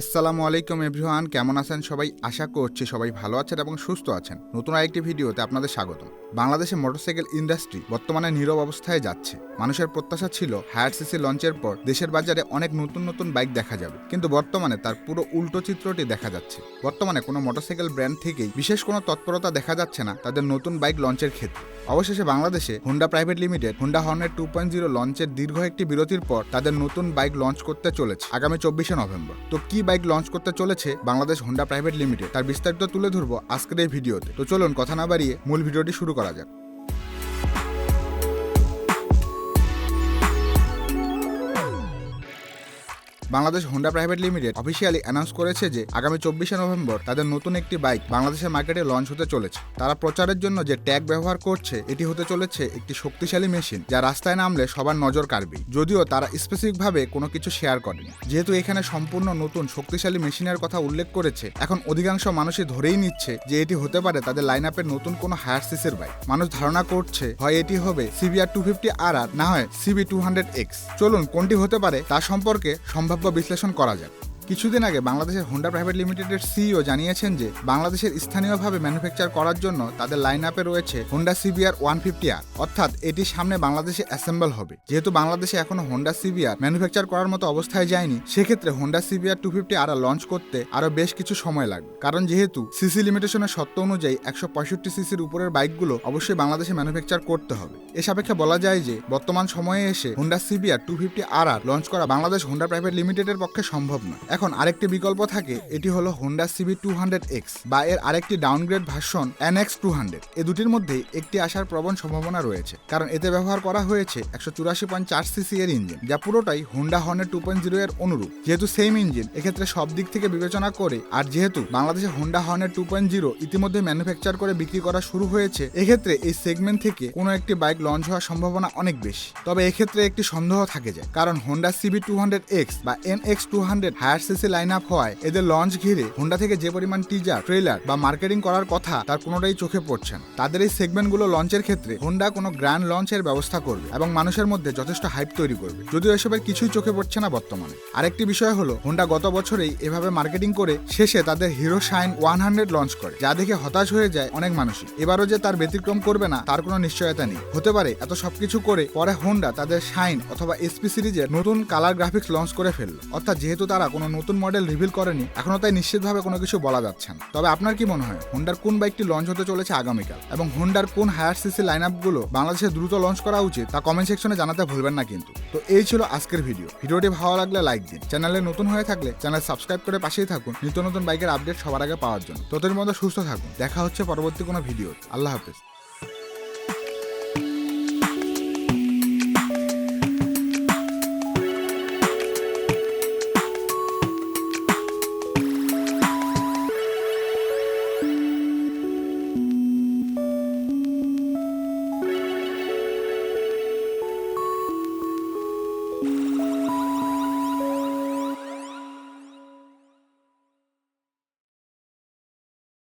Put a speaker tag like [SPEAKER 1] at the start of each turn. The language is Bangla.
[SPEAKER 1] আসসালামু আলাইকুম এভরিওয়ান, কেমন আছেন সবাই? আশা করছি সবাই ভালো আছেন এবং সুস্থ আছেন। নতুন আরেকটি ভিডিওতে আপনাদের স্বাগতম। বাংলাদেশে মোটরসাইকেল ইন্ডাস্ট্রি বর্তমানে নীরব অবস্থায় যাচ্ছে। মানুষের প্রত্যাশা ছিল হায়ার সিসি লঞ্চের পর দেশের বাজারে অনেক নতুন নতুন বাইক দেখা যাবে। কিন্তু বর্তমানে তার পুরো উল্টো চিত্রটি দেখা যাচ্ছে। বর্তমানে কোনো মোটরসাইকেল ব্র্যান্ড থেকেই বিশেষ কোনো তৎপরতা দেখা যাচ্ছে না তাদের নতুন বাইক লঞ্চের ক্ষেত্রে। অবশেষে বাংলাদেশে হোন্ডা প্রাইভেট লিমিটেড হোন্ডা হর্নের টু পয়েন্ট জিরো লঞ্চের দীর্ঘ একটি বিরতির পর তাদের নতুন বাইক লঞ্চ করতে চলেছে আগামী চব্বিশে নভেম্বর। তো কি বাইক লঞ্চ করতে চলেছে বাংলাদেশ হোন্ডা প্রাইভেট লিমিটেড তার বিস্তারিত তুলে ধরবো আজকের এই ভিডিওতে। তো চলুন, কথা না বাড়িয়ে মূল ভিডিওটি শুরু করা যাক। Bangladesh Honda private limited officially announce করেছে যে আগামী চব্বিশে নভেম্বর তাদের নতুন একটি বাইক বাংলাদেশের মার্কেটে লঞ্চ হতে চলেছে। তারা প্রচারের জন্য যে ট্যাগ ব্যবহার করছে, এটি হতে চলেছে একটি শক্তিশালী মেশিন যা রাস্তায় নামলে সবার নজর কাড়বে। যদিও তারা স্পেসিফিকভাবে কোনো কিছু শেয়ার করেনি। যেহেতু এখানে সম্পূর্ণ নতুন শক্তিশালী মেশিনের কথা উল্লেখ করেছে, এখন অধিকাংশ মানুষই ধরেই নিচ্ছে যে এটি হতে পারে তাদের লাইন আপের নতুন কোনো হায়ার সিসের বাইক। মানুষ ধারণা করছে, হয় এটি হবে CBR two fifty R R না হয় সিবি টু হান্ড্রেড এক্স চলুন কোনটি হতে পারে তা সম্পর্কে সম্ভাব্য বিশ্লেষণ করা যাক। কিছুদিন আগে বাংলাদেশের হোন্ডা প্রাইভেট লিমিটেডের সিইও জানিয়েছেন যে, বাংলাদেশের স্থানীয়ভাবে ম্যানুফ্যাকচার করার জন্য তাদের লাইন আপে রয়েছে Honda CBR one fifty R অর্থাৎ এটি সামনে বাংলাদেশে অ্যাসেম্বল হবে। যেহেতু বাংলাদেশে এখনও হোন্ডা সিবিআর ম্যানুফ্যাকচার করার মতো অবস্থায় যায়নি, সেক্ষেত্রে Honda CBR two fifty R launch করতে আরও বেশ কিছু সময় লাগবে। কারণ যেহেতু সিসি লিমিটেশনের সত্ত্ব অনুযায়ী একশো পঁয়ষট্টি সিসির উপরের বাইকগুলো অবশ্যই বাংলাদেশে ম্যানুফ্যাকচার করতে হবে। এ সাপেক্ষে বলা যায় যে, বর্তমান সময়ে এসে Honda CBR two fifty R R launch করা বাংলাদেশ হোন্ডা প্রাইভেট লিমিটেডের পক্ষে সম্ভব নয়। এখন আরেকটি বিকল্প থাকে, এটি হলো Honda CB two hundred X বা এর আরেকটি downgrade version N X two hundred A দুটির মধ্যে একটি আসার প্রবণ সম্ভাবনা রয়েছে, কারণ এতে ব্যবহার করা হয়েছে একশো চুরাশি পয়েন্ট চার সিসি এর ইঞ্জিন, যা পুরোটাই হোন্ডা হর্নের টু পয়েন্ট জিরো এর অনুরূপ। যেহেতু সেম ইঞ্জিন এক্ষেত্রে সব দিক থেকে বিবেচনা করে, আর যেহেতু বাংলাদেশে হোন্ডা হর্নের টু পয়েন্ট জিরো ইতিমধ্যে ম্যানুফ্যাকচার করে বিক্রি করা শুরু হয়েছে, এক্ষেত্রে এই সেগমেন্ট থেকে কোনো একটি বাইক লঞ্চ হওয়ার সম্ভাবনা অনেক বেশি। তবে এক্ষেত্রে একটি সন্দেহ থাকে যায় কারণ Honda CB two hundred X বা N X two hundred higher CC line up হওয়ায় এদের লঞ্চ ঘিরে হোন্ডা থেকে যে পরিমাণ টিজার ট্রেলার বা মার্কেটিং করার কথা তার কোনোটাই চোখে পড়ছে না। তাদের এই সেগমেন্টগুলো লঞ্চের ক্ষেত্রে হোন্ডা কোনো গ্র্যান্ড লঞ্চের ব্যবস্থা করবে এবং মানুষের মধ্যে যথেষ্ট হাইপ তৈরি করবে। যদিও এসবের কিছুই চোখে পড়ছে না বর্তমানে। আরেকটি বিষয় হলো হোন্ডা গত বছরেই এভাবে মার্কেটিং করে শেষে তাদের Hero Shine one hundred launch করে, যা দেখে হতাশ হয়ে যায় অনেক মানুষই। এবারও যে তার ব্যতিক্রম করবে না, তার কোনো নিশ্চয়তা নেই। হতে পারে এত সবকিছু করে পরে হোন্ডা তাদের শাইন অথবা এসপি সিরিজের নতুন কালার গ্রাফিক্স লঞ্চ করে ফেলল। অর্থাৎ যেহেতু তারা কোনো নতুন মডেল রিভিল করেনি, এখনও তাই নিশ্চিতভাবে কোনো কিছু বলা যাচ্ছে না। তবে আপনার কি মনে হয় হোন্ডার কোন বাইকটি লঞ্চ হতে চলেছে আগামীকাল? এবং হোন্ডার কোন হায়ার সিসি লাইন আপগুলো বাংলাদেশে দ্রুত লঞ্চ করা উচিত, তা কমেন্ট সেকশনে জানাতে ভুলবেন না কিন্তু। তো এই ছিল আজকের ভিডিও ভিডিওটি ভালো লাগলে লাইক দিন। চ্যানেলে নতুন হয়ে থাকলে চ্যানেল সাবস্ক্রাইব করে পাশেই থাকুন। নিত্য নতুন বাইকের আপডেট সবার আগে পাওয়ার জন্য। ততদিন মধ্যে সুস্থ থাকুন। দেখা হচ্ছে পরবর্তী কোনো ভিডিও আল্লাহ হাফেজ।